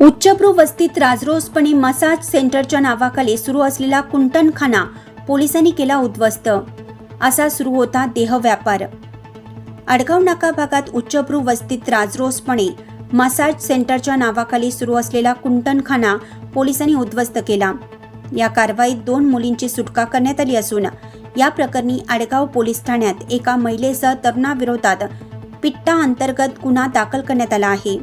उच्चभ्रू वस्तीत राजरोसपणे मसाज सेंटरच्या नावाखाली सुरू असलेला कुंटणखाना पोलिसांनी केला उद्ध्वस्त. असा सुरू होता देह व्यापार. आडगाव नाका भागात उच्चभ्रू वस्तीत राजरोसपणे मसाज सेंटरच्या नावाखाली सुरू असलेला कुंटणखाना पोलिसांनी उद्ध्वस्त केला. या कारवाईत दोन मुलींची सुटका करण्यात आली असून या प्रकरणी आडगाव पोलीस ठाण्यात एका महिलेसह तरुणाविरोधात पिट्टा अंतर्गत गुन्हा दाखल करण्यात आला आहे.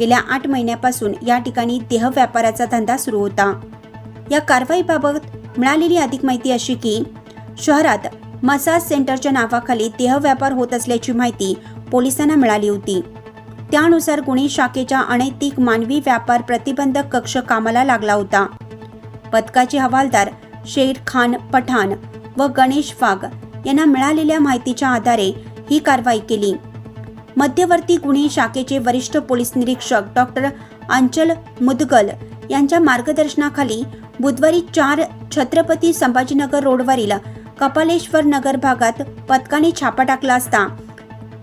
गेल्या आठ महिन्यापासून या ठिकाणी देह व्यापाराचा धंदा सुरू होता. या कारवाईबाबत मिळालेली अधिक माहिती अशी की शहरात मसाज सेंटरच्या नावाखाली देह व्यापार होत असल्याची माहिती पोलिसांना मिळाली होती. त्यानुसार गुन्हे शाखेच्या अनैतिक मानवी व्यापार प्रतिबंधक कक्ष कामाला लागला होता. पथकाचे हवालदार शेर खान पठाण व गणेश वाघ यांना मिळालेल्या माहितीच्या आधारे ही कारवाई केली. मध्यवर्ती गुन्हे शाखेचे वरिष्ठ पोलीस निरीक्षक डॉक्टर अंचल मुदगल यांच्या मार्गदर्शनाखाली बुधवारी चार छत्रपती संभाजीनगर रोडवरील कपालेश्वर नगर भागात पथकाने छापा टाकला असता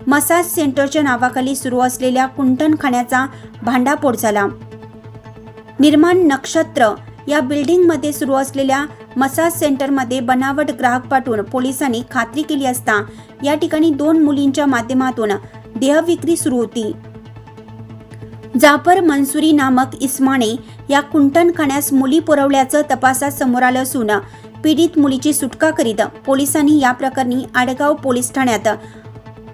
मसाज सेंटरच्या नावाखाली सुरू असलेल्या कुंटणखान्याचा भांडाफोड झाला. निर्माण नक्षत्र या बिल्डिंगमध्ये सुरू असलेल्या मसाज सेंटरमध्ये बनावट ग्राहक पाठवून पोलिसांनी खात्री केली असता या ठिकाणी दोन मुलींच्या माध्यमातून देहविक्री सुरू होती. जाफर मंसुरी नामक इस्माने या कुंटणखान्यास मुली पुरवल्याचं तपासात समोर आलं असून पीडित मुलीची सुटका करीत पोलिसांनी या प्रकरणी आडगाव पोलीस ठाण्यात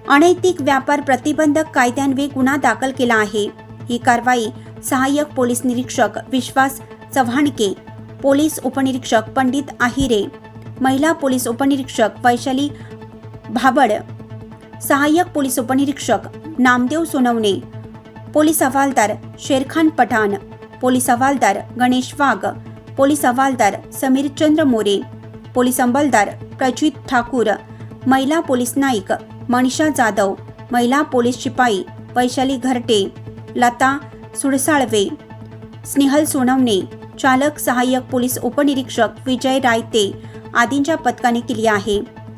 अनैतिक व्यापार प्रतिबंधक कायद्यान्वये गुन्हा दाखल केला आहे. ही कारवाई सहाय्यक पोलीस निरीक्षक विश्वास चव्हाणके पोलीस उपनिरीक्षक पंडित आहिरे महिला पोलीस उपनिरीक्षक वैशाली भाबड सहाय्यक पोलीस उपनिरीक्षक नामदेव सोनवणे. पोलीस हवालदार शेरखान पठाण. पोलीस हवालदार गणेश वाघ. पोलीस हवालदार समीरचंद्र मोरे. पोलीस अंमलदार प्रजित ठाकूर. महिला पोलीस नाईक मनीषा जाधव. महिला पोलीस शिपाई वैशाली घरटे. लता सुडसाळवे. स्नेहल सोनवणे. चालक सहाय्यक पोलीस उपनिरीक्षक विजय रायते. आदींच्या पथकाने केली आहे.